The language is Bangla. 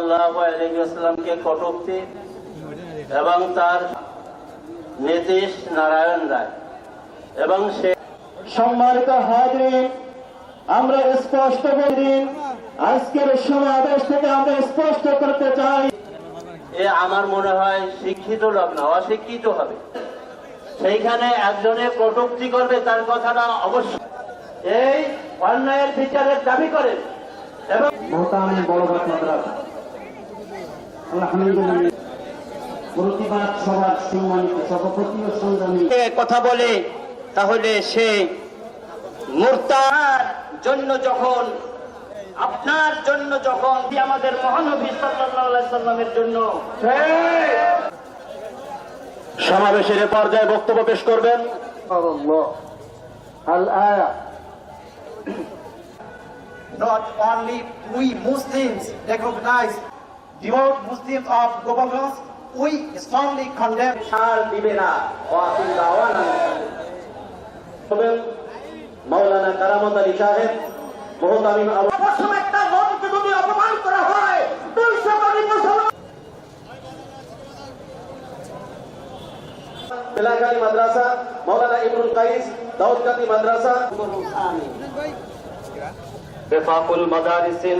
আলাইসাল্লামকে কটুক্তি এবং তার নীতিশ নারায়ণ রায়। এবং সে সম্মানিত হাজরিন, আমরা স্পষ্ট করি আজকের সমাবেশ থেকে আমরা স্পষ্ট করতে চাই, এ আমার মনে হয় শিক্ষিত লোক না, অশিক্ষিত হবে। সেইখানে একজনে কটুক্তি করবে তার কথাটা অবশ্যই এই অন্যায়ের বিচারের দাবি করেন এবং বড়বাদ মাদ্রাসা। আলহামদুলিল্লাহ। প্রতিবাদ সবার সম্মানিত সভাপতি ও সংগ্রামী কথা বলে তাহলে সে মুরতার জন্য যখন আপনার জন্য যখন আমাদের মহানবী সাল্লামের জন্য সমাবেশের পর্যায়ে বক্তব্য পেশ করবেন। not only we Muslims recognize devout Muslims of governance, we strongly condemn ছাড় দিবে না। ওয়াকিল দাওয়ানা। হবেন মাওলানা কারামত আলী সাহেব মোহতামিম আবু একটা ধর্মকে যদি অপমান করা হয় দুইশো কোটি মুসলমান বেলাকালী মাদ্রাসা মাওলানা ইবনুল কাইস দাউদকান্দি মাদ্রাসা। বেফাকুল মাদারিসিল